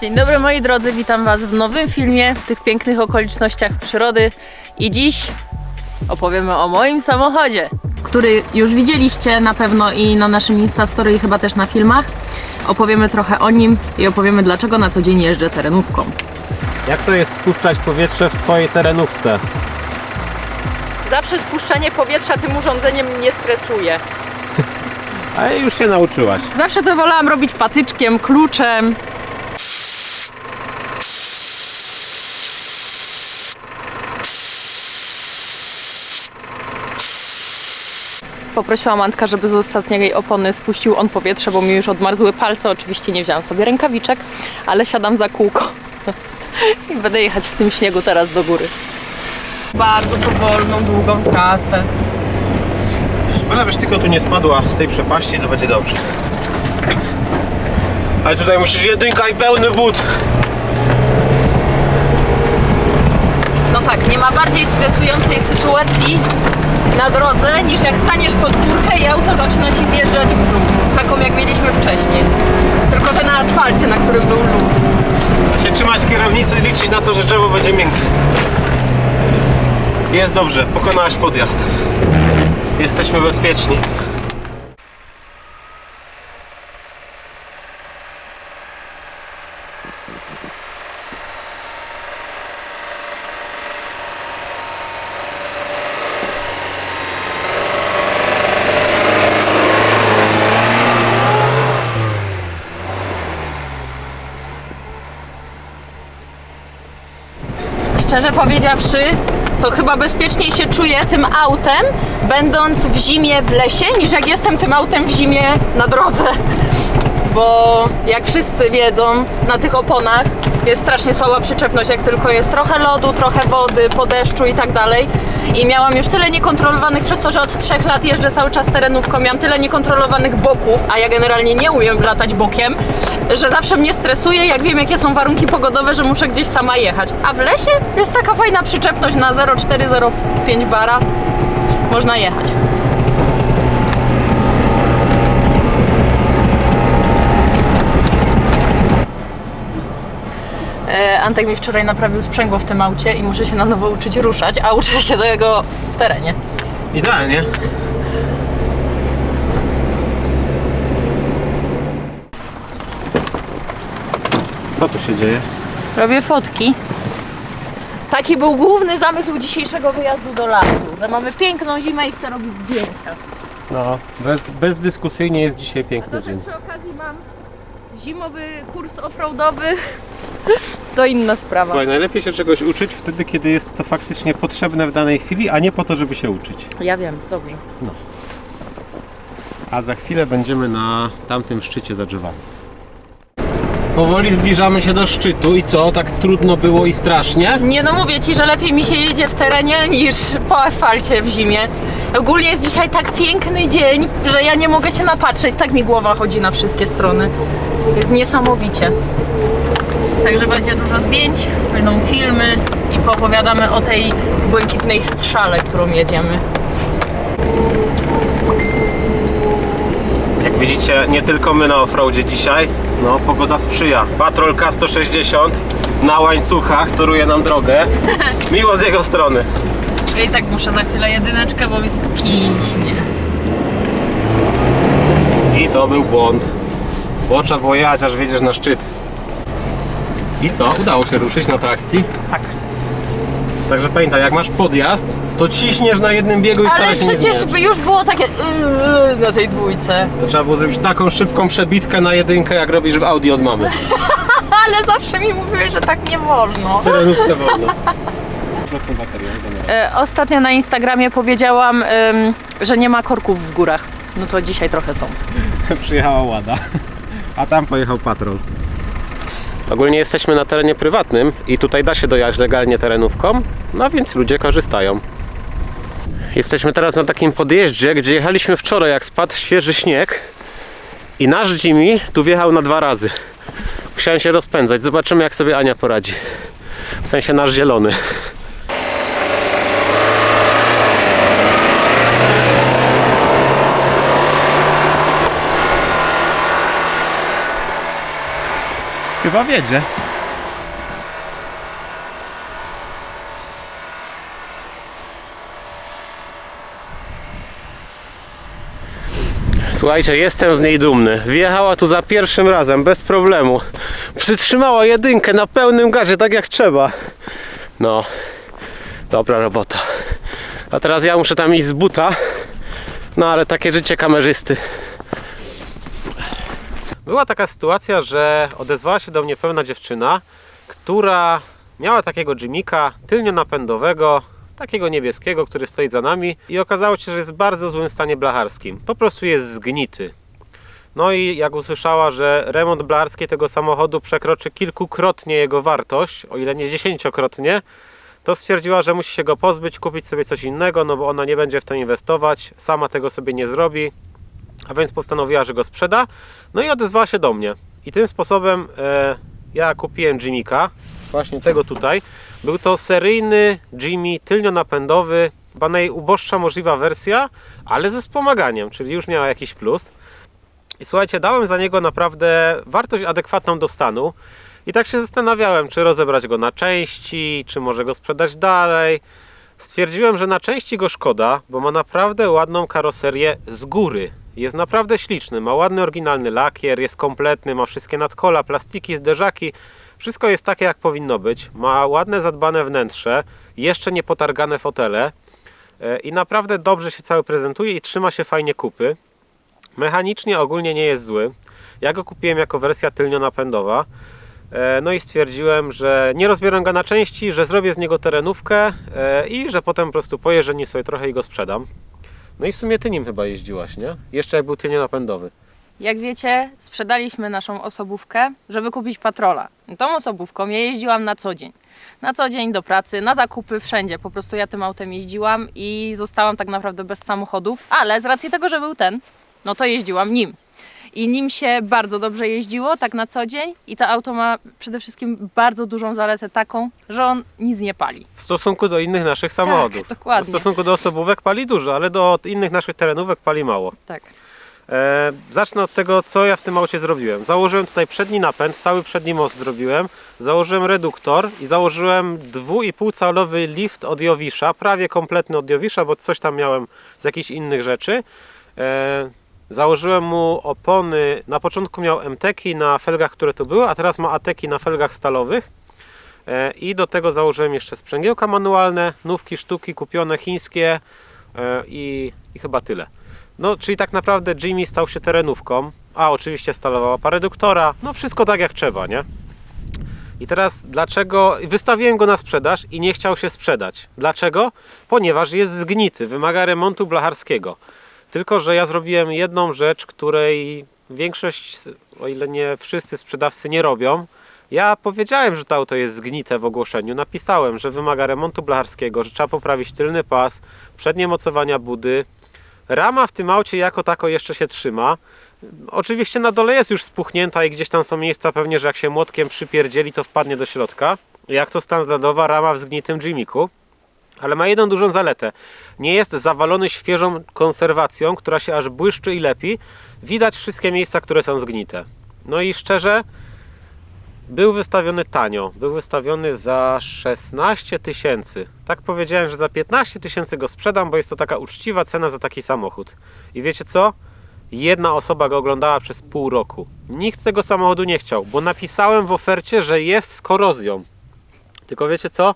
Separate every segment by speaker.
Speaker 1: Dzień dobry moi drodzy, witam Was w nowym filmie, w tych pięknych okolicznościach przyrody i dziś opowiemy o moim samochodzie, który już widzieliście na pewno i na naszym Instastory i chyba też na filmach. Opowiemy trochę o nim i opowiemy dlaczego na co dzień jeżdżę terenówką.
Speaker 2: Jak to jest spuszczać powietrze w swojej terenówce?
Speaker 1: Zawsze spuszczanie powietrza tym urządzeniem mnie stresuje.
Speaker 2: Ale już się nauczyłaś.
Speaker 1: Zawsze to wolałam robić patyczkiem, kluczem. Poprosiłam Antka, żeby z ostatniej opony spuścił on powietrze, bo mi już odmarzły palce. Oczywiście nie wziąłam sobie rękawiczek, ale siadam za kółko i będę jechać w tym śniegu teraz do góry. Bardzo powolną, długą trasę.
Speaker 2: Byle tylko tu nie spadła z tej przepaści, to będzie dobrze. Ale tutaj musisz jedynka i pełny wód.
Speaker 1: No tak, nie ma bardziej stresującej sytuacji na drodze niż jak staniesz pod górkę i auto zaczyna ci zjeżdżać w dół. Taką jak mieliśmy wcześniej. Tylko, że na asfalcie, na którym był lód.
Speaker 2: A się trzymać kierownicy i liczyć na to, że drzewo będzie miękkie. Jest dobrze, pokonałaś podjazd. Jesteśmy bezpieczni.
Speaker 1: Szczerze powiedziawszy, to chyba bezpieczniej się czuję tym autem, będąc w zimie w lesie, niż jak jestem tym autem w zimie na drodze. Bo jak wszyscy wiedzą, na tych oponach jest strasznie słaba przyczepność, jak tylko jest trochę lodu, trochę wody, po deszczu i tak dalej. I miałam już tyle niekontrolowanych, przez to, że od trzech lat jeżdżę cały czas terenówką, miałam tyle niekontrolowanych boków, a ja generalnie nie umiem latać bokiem, że zawsze mnie stresuje, jak wiem jakie są warunki pogodowe, że muszę gdzieś sama jechać. A w lesie jest taka fajna przyczepność na 0,405 bara. Można jechać. Antek mi wczoraj naprawił sprzęgło w tym aucie i muszę się na nowo uczyć ruszać, a uczę się tego w terenie.
Speaker 2: Idealnie. Co tu się dzieje?
Speaker 1: Robię fotki. Taki był główny zamysł dzisiejszego wyjazdu do lasu, że mamy piękną zimę i chcę robić zdjęcia.
Speaker 2: No, bez, bezdyskusyjnie jest dzisiaj piękny dzień.
Speaker 1: przy okazji mam zimowy kurs offroadowy. To inna sprawa.
Speaker 2: Słuchaj, najlepiej się czegoś uczyć wtedy, kiedy jest to faktycznie potrzebne w danej chwili, a nie po to, żeby się uczyć.
Speaker 1: Ja wiem, dobrze.
Speaker 2: A za chwilę będziemy na tamtym szczycie za drzewami. Powoli zbliżamy się do szczytu i co? Tak trudno było i strasznie?
Speaker 1: Nie no mówię ci, że lepiej mi się jedzie w terenie niż po asfalcie w zimie. Ogólnie jest dzisiaj tak piękny dzień, że ja nie mogę się napatrzeć. Tak mi głowa chodzi na wszystkie strony. Jest niesamowicie. Także będzie dużo zdjęć, będą filmy i poopowiadamy o tej błękitnej strzale, którą jedziemy.
Speaker 2: Jak widzicie, nie tylko my na offroadzie dzisiaj. No, pogoda sprzyja. Patrol K160 na łańcuchach toruje nam drogę. Miło z jego strony.
Speaker 1: Ja i tak muszę za chwilę jedyneczkę, bo mi skiśnie.
Speaker 2: I to był błąd. Bo trzeba było jechać, aż wiedziesz na szczyt. I co? Udało się ruszyć na trakcji.
Speaker 1: Tak.
Speaker 2: Także pamiętaj, jak masz podjazd, to ciśniesz na jednym biegu i
Speaker 1: Ale
Speaker 2: starasz się nie
Speaker 1: przecież
Speaker 2: zmieniać.
Speaker 1: by już było takie yy, na tej dwójce.
Speaker 2: To trzeba było zrobić taką szybką przebitkę na jedynkę, jak robisz w Audi od mamy.
Speaker 1: Ale zawsze mi mówiły, że tak nie wolno.
Speaker 2: Terenówce wolno.
Speaker 1: E, Ostatnio na Instagramie powiedziałam, ym, że nie ma korków w górach. No to dzisiaj trochę są.
Speaker 2: Przyjechała Łada, a tam pojechał patrol. Ogólnie jesteśmy na terenie prywatnym i tutaj da się dojechać legalnie terenówką, no więc ludzie korzystają. Jesteśmy teraz na takim podjeździe, gdzie jechaliśmy wczoraj, jak spadł świeży śnieg i nasz Jimmy tu wjechał na dwa razy. Musiałem się rozpędzać, zobaczymy jak sobie Ania poradzi. W sensie nasz zielony. Chyba wiedzie. Słuchajcie, jestem z niej dumny. Wjechała tu za pierwszym razem, bez problemu. Przytrzymała jedynkę na pełnym gazie, tak jak trzeba. No, dobra robota. A teraz ja muszę tam iść z buta. No ale takie życie kamerzysty. Była taka sytuacja, że odezwała się do mnie pewna dziewczyna, która miała takiego Jimika tylnionapędowego, takiego niebieskiego, który stoi za nami i okazało się, że jest w bardzo złym stanie blacharskim. Po prostu jest zgnity. No i jak usłyszała, że remont blarski tego samochodu przekroczy kilkukrotnie jego wartość, o ile nie dziesięciokrotnie, to stwierdziła, że musi się go pozbyć, kupić sobie coś innego, no bo ona nie będzie w to inwestować, sama tego sobie nie zrobi, a więc postanowiła, że go sprzeda. No i odezwała się do mnie. I tym sposobem e, ja kupiłem Jimika, właśnie tego tutaj. Był to seryjny Jimmy tylnionapędowy, chyba najuboższa możliwa wersja, ale ze wspomaganiem, czyli już miała jakiś plus. I słuchajcie, dałem za niego naprawdę wartość adekwatną do stanu. I tak się zastanawiałem, czy rozebrać go na części, czy może go sprzedać dalej. Stwierdziłem, że na części go szkoda, bo ma naprawdę ładną karoserię z góry. Jest naprawdę śliczny, ma ładny oryginalny lakier, jest kompletny, ma wszystkie nadkola, plastiki, zderzaki. Wszystko jest takie jak powinno być. Ma ładne zadbane wnętrze, jeszcze nie potargane fotele. E, I naprawdę dobrze się cały prezentuje i trzyma się fajnie kupy. Mechanicznie ogólnie nie jest zły. Ja go kupiłem jako wersja tylnionapędowa. E, No i stwierdziłem, że nie rozbieram go na części, że zrobię z niego terenówkę e, i że potem po prostu pojeżdżę nim sobie trochę i go sprzedam. No i w sumie ty nim chyba jeździłaś, nie? Jeszcze jak był tylnionapędowy.
Speaker 1: Jak wiecie, sprzedaliśmy naszą osobówkę, żeby kupić patrola. Tą osobówką ja jeździłam na co dzień. Na co dzień do pracy, na zakupy, wszędzie. Po prostu ja tym autem jeździłam i zostałam tak naprawdę bez samochodu. Ale z racji tego, że był ten, no to jeździłam nim. I nim się bardzo dobrze jeździło, tak na co dzień. I to auto ma przede wszystkim bardzo dużą zaletę taką, że on nic nie pali.
Speaker 2: W stosunku do innych naszych samochodów.
Speaker 1: dokładnie.
Speaker 2: W stosunku do osobówek pali dużo, ale do innych naszych terenówek pali mało.
Speaker 1: Tak.
Speaker 2: E, zacznę od tego, co ja w tym aucie zrobiłem. Założyłem tutaj przedni napęd, cały przedni most zrobiłem. Założyłem reduktor i założyłem 2,5 calowy lift od Jowisza, prawie kompletny od Jowisza, bo coś tam miałem z jakichś innych rzeczy. E, założyłem mu opony, na początku miał MTeki na felgach, które tu były, a teraz ma ATeki na felgach stalowych. E, I do tego założyłem jeszcze sprzęgiełka manualne, nówki, sztuki kupione chińskie e, i, i chyba tyle. No, czyli tak naprawdę Jimmy stał się terenówką, a oczywiście stalowa łapa reduktora, no wszystko tak jak trzeba, nie? I teraz dlaczego wystawiłem go na sprzedaż i nie chciał się sprzedać? Dlaczego? Ponieważ jest zgnity, wymaga remontu blacharskiego. Tylko, że ja zrobiłem jedną rzecz, której większość, o ile nie wszyscy sprzedawcy nie robią. Ja powiedziałem, że to auto jest zgnite w ogłoszeniu. Napisałem, że wymaga remontu blacharskiego, że trzeba poprawić tylny pas, przednie mocowania budy, Rama w tym aucie jako tako jeszcze się trzyma. Oczywiście na dole jest już spuchnięta i gdzieś tam są miejsca pewnie, że jak się młotkiem przypierdzieli, to wpadnie do środka. Jak to standardowa rama w zgnitym Jimiku. Ale ma jedną dużą zaletę. Nie jest zawalony świeżą konserwacją, która się aż błyszczy i lepi. Widać wszystkie miejsca, które są zgnite. No i szczerze, był wystawiony tanio. Był wystawiony za 16 tysięcy. Tak powiedziałem, że za 15 tysięcy go sprzedam, bo jest to taka uczciwa cena za taki samochód. I wiecie co? Jedna osoba go oglądała przez pół roku. Nikt tego samochodu nie chciał, bo napisałem w ofercie, że jest z korozją. Tylko wiecie co?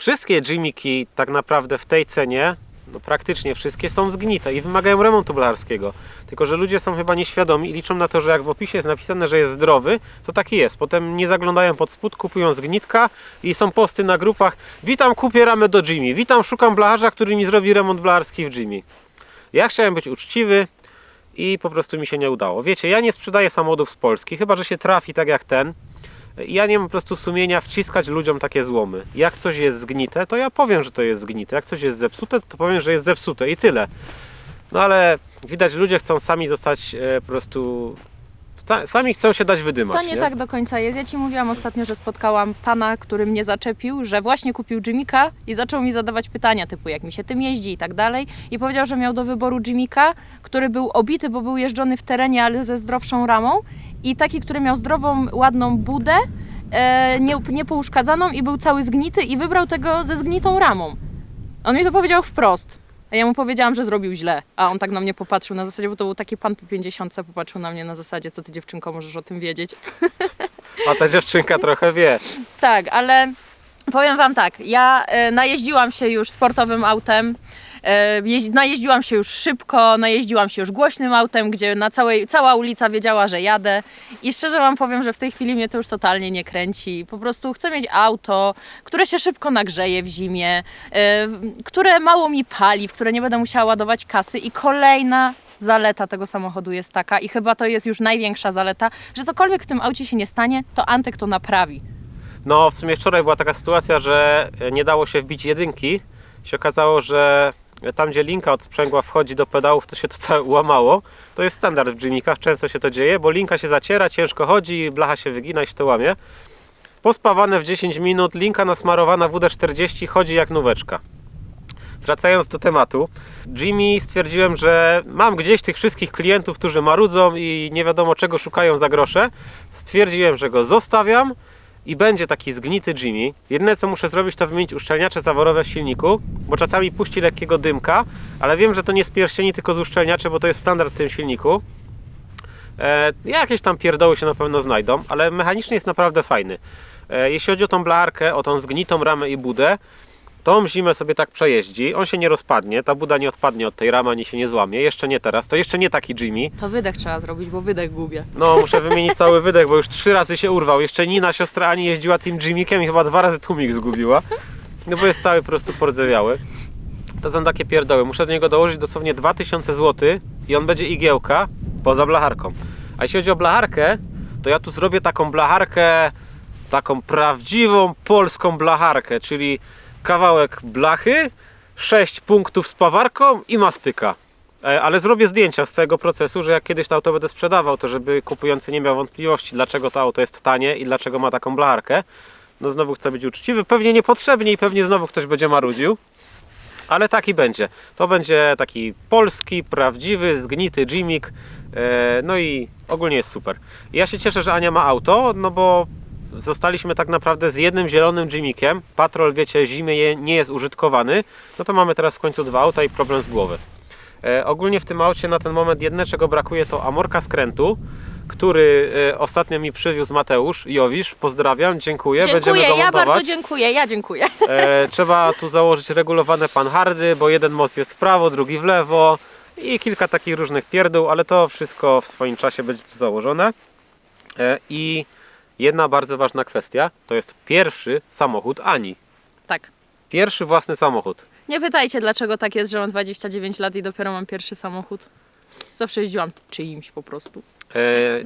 Speaker 2: Wszystkie Jimiki tak naprawdę w tej cenie, no praktycznie wszystkie są zgnite i wymagają remontu blarskiego. Tylko, że ludzie są chyba nieświadomi i liczą na to, że jak w opisie jest napisane, że jest zdrowy, to taki jest. Potem nie zaglądają pod spód, kupują zgnitka i są posty na grupach. Witam, kupię ramę do Jimmy. Witam, szukam blacharza, który mi zrobi remont blarski w Jimmy. Ja chciałem być uczciwy i po prostu mi się nie udało. Wiecie, ja nie sprzedaję samochodów z Polski, chyba że się trafi tak jak ten. Ja nie mam po prostu sumienia wciskać ludziom takie złomy. Jak coś jest zgnite, to ja powiem, że to jest zgnite. Jak coś jest zepsute, to powiem, że jest zepsute i tyle. No ale widać, ludzie chcą sami zostać e, po prostu. sa- Sami chcą się dać wydymać.
Speaker 1: To nie, tak do końca jest. Ja Ci mówiłam ostatnio, że spotkałam pana, który mnie zaczepił, że właśnie kupił Jimika i zaczął mi zadawać pytania typu jak mi się tym jeździ i tak dalej. I powiedział, że miał do wyboru Jimika, który był obity, bo był jeżdżony w terenie, ale ze zdrowszą ramą i taki, który miał zdrową, ładną budę, e, nie, niepouszkadzaną i był cały zgnity i wybrał tego ze zgnitą ramą. On mi to powiedział wprost. A ja mu powiedziałam, że zrobił źle. A on tak na mnie popatrzył na zasadzie, bo to był taki pan po 50, popatrzył na mnie na zasadzie, co ty dziewczynko możesz o tym wiedzieć.
Speaker 2: A ta dziewczynka trochę wie.
Speaker 1: Tak, ale powiem Wam tak, ja e, najeździłam się już sportowym autem, jeździ- najeździłam się już szybko, najeździłam się już głośnym autem, gdzie na całej, cała ulica wiedziała, że jadę i szczerze Wam powiem, że w tej chwili mnie to już totalnie nie kręci. Po prostu chcę mieć auto, które się szybko nagrzeje w zimie, e, które mało mi pali, w które nie będę musiała ładować kasy i kolejna zaleta tego samochodu jest taka i chyba to jest już największa zaleta, że cokolwiek w tym aucie się nie stanie, to Antek to naprawi.
Speaker 2: No, w sumie wczoraj była taka sytuacja, że nie dało się wbić jedynki. Się okazało, że tam, gdzie linka od sprzęgła wchodzi do pedałów, to się to całe łamało. To jest standard w Jimikach, często się to dzieje, bo linka się zaciera, ciężko chodzi, blacha się wygina i się to łamie. Pospawane w 10 minut, linka nasmarowana WD-40 chodzi jak nóweczka. Wracając do tematu, Jimmy stwierdziłem, że mam gdzieś tych wszystkich klientów, którzy marudzą i nie wiadomo czego szukają za grosze. Stwierdziłem, że go zostawiam i będzie taki zgnity Jimmy. Jedyne co muszę zrobić to wymienić uszczelniacze zaworowe w silniku, bo czasami puści lekkiego dymka, ale wiem, że to nie z pierścieni, tylko z uszczelniaczy, bo to jest standard w tym silniku. E, jakieś tam pierdoły się na pewno znajdą, ale mechanicznie jest naprawdę fajny. E, jeśli chodzi o tą blarkę, o tą zgnitą ramę i budę, tą zimę sobie tak przejeździ, on się nie rozpadnie, ta buda nie odpadnie od tej ramy, ani się nie złamie, jeszcze nie teraz, to jeszcze nie taki Jimmy.
Speaker 1: To wydech trzeba zrobić, bo wydech gubię.
Speaker 2: No, muszę wymienić cały wydech, bo już trzy razy się urwał. Jeszcze Nina, siostra Ani jeździła tym Jimmykiem i chyba dwa razy tłumik zgubiła. No bo jest cały po prostu pordzewiały. To są takie pierdoły. Muszę do niego dołożyć dosłownie 2000 zł i on będzie igiełka poza blacharką. A jeśli chodzi o blacharkę, to ja tu zrobię taką blacharkę, taką prawdziwą polską blacharkę, czyli kawałek blachy, 6 punktów z pawarką i mastyka. E, Ale zrobię zdjęcia z całego procesu, że jak kiedyś to auto będę sprzedawał, to żeby kupujący nie miał wątpliwości, dlaczego to auto jest tanie i dlaczego ma taką blacharkę. No znowu chcę być uczciwy, pewnie niepotrzebnie i pewnie znowu ktoś będzie marudził. Ale taki będzie. To będzie taki polski, prawdziwy, zgnity Jimik. E, No i ogólnie jest super. Ja się cieszę, że Ania ma auto, no bo zostaliśmy tak naprawdę z jednym zielonym Jimikiem. Patrol, wiecie, zimie nie jest użytkowany. No to mamy teraz w końcu dwa auta i problem z głowy. E, ogólnie w tym aucie na ten moment jedne czego brakuje to amorka skrętu, który e, ostatnio mi przywiózł Mateusz Jowisz. Pozdrawiam, dziękuję. Będziemy
Speaker 1: Dziękuję,
Speaker 2: go
Speaker 1: ja
Speaker 2: montować.
Speaker 1: bardzo dziękuję, ja dziękuję.
Speaker 2: E, trzeba tu założyć regulowane panhardy, bo jeden most jest w prawo, drugi w lewo i kilka takich różnych pierdół, ale to wszystko w swoim czasie będzie tu założone. E, I jedna bardzo ważna kwestia, to jest pierwszy samochód Ani.
Speaker 1: Tak.
Speaker 2: Pierwszy własny samochód.
Speaker 1: Nie pytajcie, dlaczego tak jest, że mam 29 lat i dopiero mam pierwszy samochód. Zawsze jeździłam czyimś po prostu.
Speaker 2: E,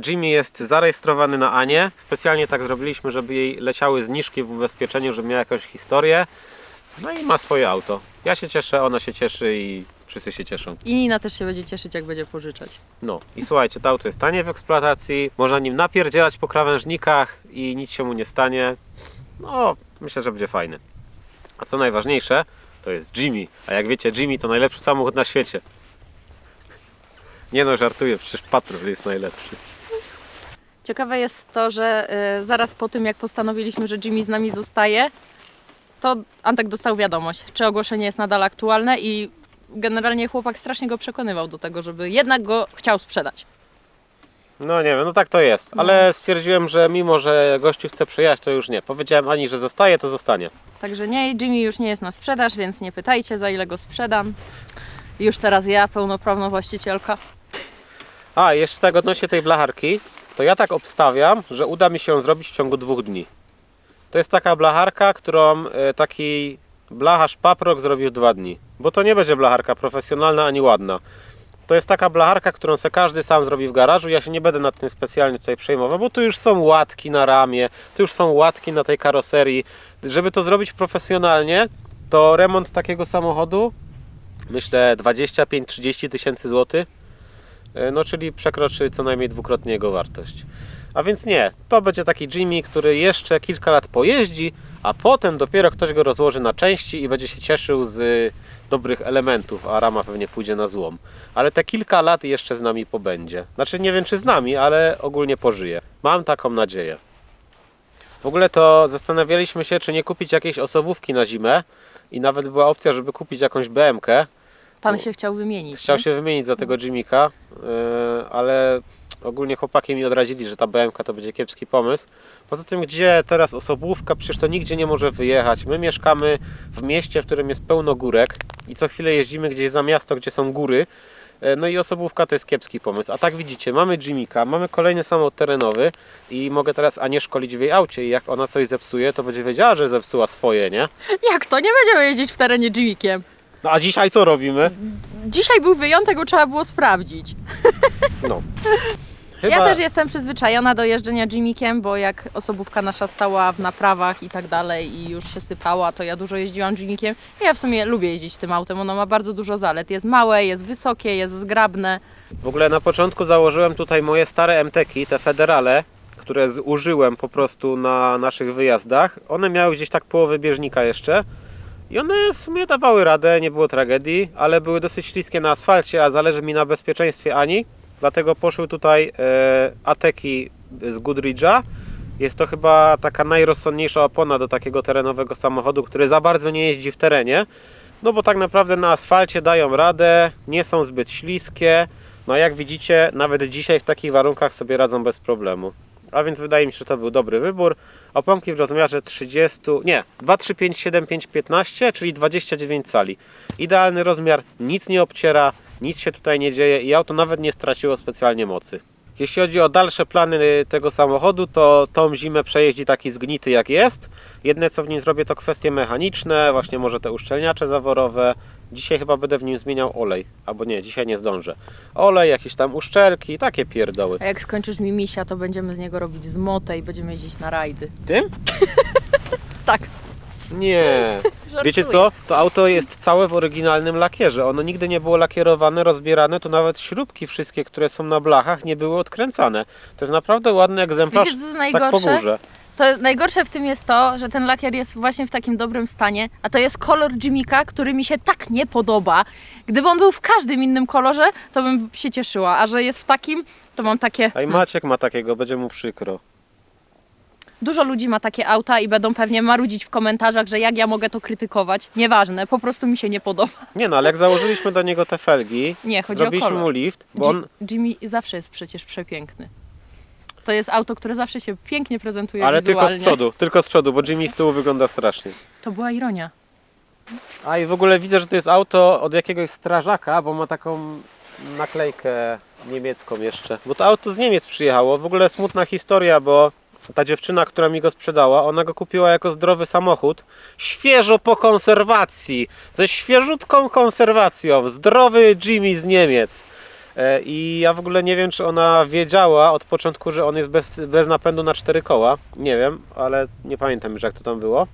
Speaker 2: Jimmy jest zarejestrowany na Anię. Specjalnie tak zrobiliśmy, żeby jej leciały zniżki w ubezpieczeniu, żeby miała jakąś historię. No i ma swoje auto. Ja się cieszę, ona się cieszy i wszyscy się cieszą.
Speaker 1: I Nina też się będzie cieszyć, jak będzie pożyczać.
Speaker 2: No i słuchajcie, to auto jest tanie w eksploatacji, można nim napierdzielać po krawężnikach i nic się mu nie stanie. No, myślę, że będzie fajny. A co najważniejsze, to jest Jimmy. A jak wiecie, Jimmy to najlepszy samochód na świecie. Nie no, żartuję, przecież Patrol jest najlepszy.
Speaker 1: Ciekawe jest to, że y, zaraz po tym, jak postanowiliśmy, że Jimmy z nami zostaje, to Antek dostał wiadomość, czy ogłoszenie jest nadal aktualne i generalnie chłopak strasznie go przekonywał do tego, żeby jednak go chciał sprzedać.
Speaker 2: No nie wiem, no tak to jest, ale stwierdziłem, że mimo, że gościu chce przyjechać, to już nie. Powiedziałem Ani, że zostaje, to zostanie.
Speaker 1: Także nie, Jimmy już nie jest na sprzedaż, więc nie pytajcie, za ile go sprzedam. Już teraz ja, pełnoprawna właścicielka.
Speaker 2: A, jeszcze tak odnośnie tej blacharki, to ja tak obstawiam, że uda mi się ją zrobić w ciągu dwóch dni. To jest taka blacharka, którą e, taki blacharz paprok zrobił dwa dni. Bo to nie będzie blacharka profesjonalna ani ładna. To jest taka blacharka, którą se każdy sam zrobi w garażu. Ja się nie będę nad tym specjalnie tutaj przejmował, bo tu już są łatki na ramię, tu już są łatki na tej karoserii. Żeby to zrobić profesjonalnie, to remont takiego samochodu myślę 25-30 tysięcy złotych. E, No, czyli przekroczy co najmniej dwukrotnie jego wartość. A więc nie, to będzie taki Jimmy, który jeszcze kilka lat pojeździ, a potem dopiero ktoś go rozłoży na części i będzie się cieszył z dobrych elementów, a rama pewnie pójdzie na złom. Ale te kilka lat jeszcze z nami pobędzie. Znaczy nie wiem czy z nami, ale ogólnie pożyje. Mam taką nadzieję. W ogóle to zastanawialiśmy się, czy nie kupić jakiejś osobówki na zimę i nawet była opcja, żeby kupić jakąś BMK.
Speaker 1: Pan się chciał wymienić.
Speaker 2: Chciał
Speaker 1: nie?
Speaker 2: się wymienić za tego Jimika, yy, ale ogólnie chłopaki mi odradzili, że ta BMK to będzie kiepski pomysł. Poza tym, gdzie teraz osobówka, przecież to nigdzie nie może wyjechać. My mieszkamy w mieście, w którym jest pełno górek i co chwilę jeździmy gdzieś za miasto, gdzie są góry. Yy, No i osobówka to jest kiepski pomysł. A tak widzicie, mamy Jimika, mamy kolejny samochód terenowy i mogę teraz Anię szkolić w jej aucie i jak ona coś zepsuje, to będzie wiedziała, że zepsuła swoje, nie?
Speaker 1: Jak to? Nie będziemy jeździć w terenie Jimikiem.
Speaker 2: No a dzisiaj co robimy?
Speaker 1: Dzisiaj był wyjątek, bo trzeba było sprawdzić.
Speaker 2: No.
Speaker 1: Ja też jestem przyzwyczajona do jeżdżenia Jimikiem, bo jak osobówka nasza stała w naprawach i tak dalej i już się sypała, to ja dużo jeździłam Jimikiem. I ja w sumie lubię jeździć tym autem, ono ma bardzo dużo zalet. Jest małe, jest wysokie, jest zgrabne.
Speaker 2: W ogóle na początku założyłem tutaj moje stare MTki, te federale, które zużyłem po prostu na naszych wyjazdach. One miały gdzieś tak połowę bieżnika jeszcze. I one w sumie dawały radę, nie było tragedii, ale były dosyć śliskie na asfalcie, a zależy mi na bezpieczeństwie Ani. Dlatego poszły tutaj e, Ateki z Goodridge'a. Jest to chyba taka najrozsądniejsza opona do takiego terenowego samochodu, który za bardzo nie jeździ w terenie. No bo tak naprawdę na asfalcie dają radę, nie są zbyt śliskie. No jak widzicie, nawet dzisiaj w takich warunkach sobie radzą bez problemu. A więc wydaje mi się, że to był dobry wybór. Oponki w rozmiarze 30, nie, 2357515, czyli 29 cali. Idealny rozmiar, nic nie obciera, nic się tutaj nie dzieje i auto nawet nie straciło specjalnie mocy. Jeśli chodzi o dalsze plany tego samochodu, to tą zimę przejeździ taki zgnity jak jest. Jedne co w nim zrobię to kwestie mechaniczne, właśnie może te uszczelniacze zaworowe. Dzisiaj chyba będę w nim zmieniał olej, albo nie, dzisiaj nie zdążę. Olej, jakieś tam uszczelki, takie pierdoły.
Speaker 1: A jak skończysz mi misia, to będziemy z niego robić zmotę i będziemy jeździć na rajdy.
Speaker 2: Tym?
Speaker 1: Tak.
Speaker 2: Nie. Wiecie
Speaker 1: Żartuję.
Speaker 2: co? To auto jest całe w oryginalnym lakierze. Ono nigdy nie było lakierowane, rozbierane. Tu nawet śrubki wszystkie, które są na blachach, nie były odkręcane. To jest naprawdę ładny egzemplarz.
Speaker 1: Wiecie, co jest
Speaker 2: tak po
Speaker 1: najgorsze?
Speaker 2: górze.
Speaker 1: To najgorsze w tym jest to, że ten lakier jest właśnie w takim dobrym stanie, a to jest kolor Jimika, który mi się tak nie podoba. Gdyby on był w każdym innym kolorze, to bym się cieszyła, a że jest w takim, to mam takie...
Speaker 2: A i Maciek ma takiego, będzie mu przykro.
Speaker 1: Dużo ludzi ma takie auta i będą pewnie marudzić w komentarzach, że jak ja mogę to krytykować. Nieważne, po prostu mi się nie podoba.
Speaker 2: Nie no, ale jak założyliśmy do niego te felgi,
Speaker 1: Nie, chodzi
Speaker 2: zrobiliśmy
Speaker 1: o kolor.
Speaker 2: mu lift, bo on...
Speaker 1: Ji- Jimmy zawsze jest przecież przepiękny. To jest auto, które zawsze się pięknie prezentuje
Speaker 2: Ale tylko
Speaker 1: wizualnie.
Speaker 2: z przodu, tylko z przodu, bo Jimmy z tyłu wygląda strasznie.
Speaker 1: To była ironia.
Speaker 2: A i w ogóle widzę, że to jest auto od jakiegoś strażaka, bo ma taką naklejkę niemiecką jeszcze. Bo to auto z Niemiec przyjechało. W ogóle smutna historia, bo ta dziewczyna, która mi go sprzedała, ona go kupiła jako zdrowy samochód. Świeżo po konserwacji, ze świeżutką konserwacją. Zdrowy Jimmy z Niemiec. E, I ja w ogóle nie wiem, czy ona wiedziała od początku, że on jest bez, bez napędu na cztery koła. Nie wiem, ale nie pamiętam już jak to tam było.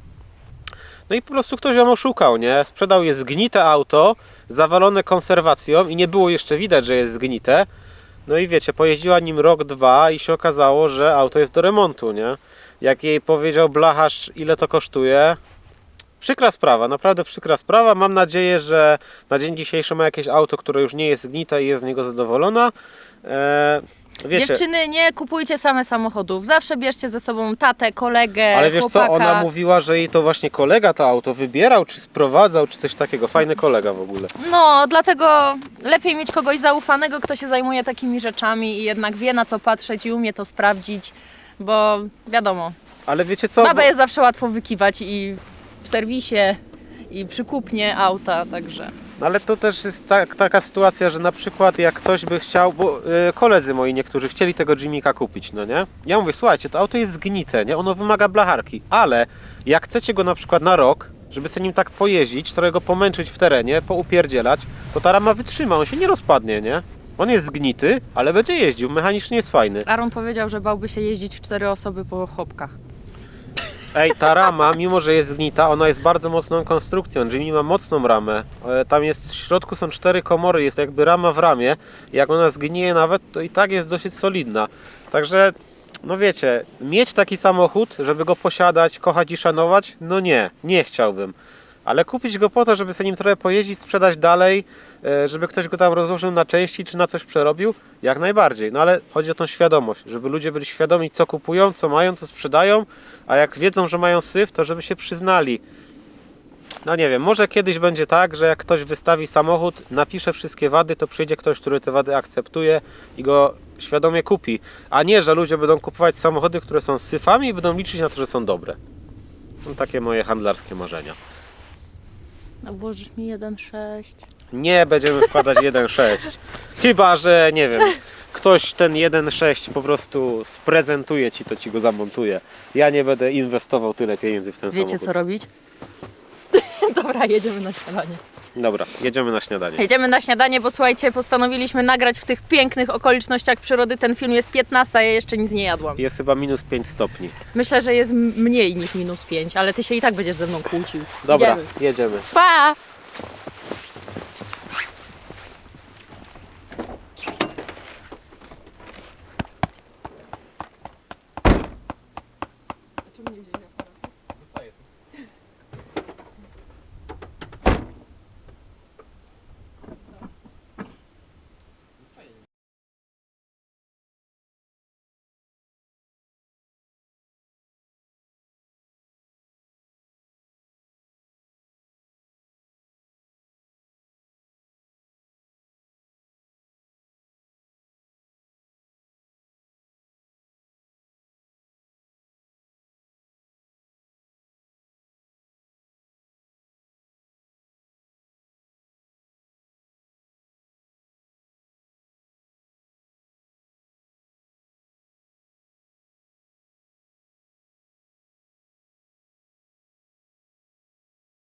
Speaker 2: No i po prostu ktoś ją oszukał, nie? Sprzedał je zgnite auto, zawalone konserwacją i nie było jeszcze widać, że jest zgnite. No i wiecie, pojeździła nim rok, dwa i się okazało, że auto jest do remontu, nie? Jak jej powiedział blacharz, ile to kosztuje. Przykra sprawa, naprawdę przykra sprawa. Mam nadzieję, że na dzień dzisiejszy ma jakieś auto, które już nie jest zgnite i jest z niego zadowolona. Eee, wiecie,
Speaker 1: Dziewczyny, nie kupujcie same samochodów. Zawsze bierzcie ze sobą tatę, kolegę,
Speaker 2: ale wiesz
Speaker 1: chłopaka.
Speaker 2: co, ona mówiła, że jej to właśnie kolega to auto wybierał, czy sprowadzał, czy coś takiego. Fajny kolega w ogóle.
Speaker 1: No, dlatego lepiej mieć kogoś zaufanego, kto się zajmuje takimi rzeczami i jednak wie na co patrzeć i umie to sprawdzić, bo wiadomo,
Speaker 2: Ale wiecie co?
Speaker 1: babę
Speaker 2: Bo-
Speaker 1: jest zawsze łatwo wykiwać i w serwisie, i przy kupnie auta, także...
Speaker 2: No ale to też jest tak, taka sytuacja, że na przykład jak ktoś by chciał, bo y, koledzy moi niektórzy chcieli tego Jimika kupić, no nie? Ja mówię, słuchajcie, to auto jest zgnite, nie? Ono wymaga blacharki, ale jak chcecie go na przykład na rok, żeby sobie nim tak pojeździć, trochę go pomęczyć w terenie, poupierdzielać, to ta rama wytrzyma, on się nie rozpadnie, nie? On jest zgnity, ale będzie jeździł, mechanicznie jest fajny.
Speaker 1: Aaron powiedział, że bałby się jeździć w cztery osoby po chopkach.
Speaker 2: Ej, ta rama, mimo że jest zgnita, ona jest bardzo mocną konstrukcją. Jimmy ma mocną ramę. E, Tam jest w środku są cztery komory, jest jakby rama w ramie. Jak ona zgnije nawet, to i tak jest dosyć solidna. Także no wiecie, mieć taki samochód, żeby go posiadać, kochać i szanować, no nie, nie chciałbym. Ale kupić go po to, żeby sobie nim trochę pojeździć, sprzedać dalej, e, żeby ktoś go tam rozłożył na części, czy na coś przerobił, jak najbardziej. No ale chodzi o tą świadomość, żeby ludzie byli świadomi, co kupują, co mają, co sprzedają, a jak wiedzą, że mają syf, to żeby się przyznali. No nie wiem, może kiedyś będzie tak, że jak ktoś wystawi samochód, napisze wszystkie wady, to przyjdzie ktoś, który te wady akceptuje i go świadomie kupi. A nie, że ludzie będą kupować samochody, które są syfami i będą liczyć na to, że są dobre. No, takie moje handlarskie marzenia.
Speaker 1: A włożysz mi 1,6.
Speaker 2: Nie będziemy wkładać 1.6. Chyba, że nie wiem, ktoś ten 1.6 po prostu sprezentuje ci, to ci go zamontuje. Ja nie będę inwestował tyle pieniędzy w ten
Speaker 1: Wiecie
Speaker 2: samochód.
Speaker 1: co robić? Dobra, jedziemy na śniadanie.
Speaker 2: Dobra, jedziemy na śniadanie.
Speaker 1: Jedziemy na śniadanie, bo słuchajcie, postanowiliśmy nagrać w tych pięknych okolicznościach przyrody. Ten film jest 15, a ja jeszcze nic nie jadłam.
Speaker 2: Jest chyba minus 5 stopni.
Speaker 1: Myślę, że jest mniej niż minus 5, ale ty się i tak będziesz ze mną kłócił.
Speaker 2: Dobra,
Speaker 1: Idziemy.
Speaker 2: jedziemy.
Speaker 1: Pa!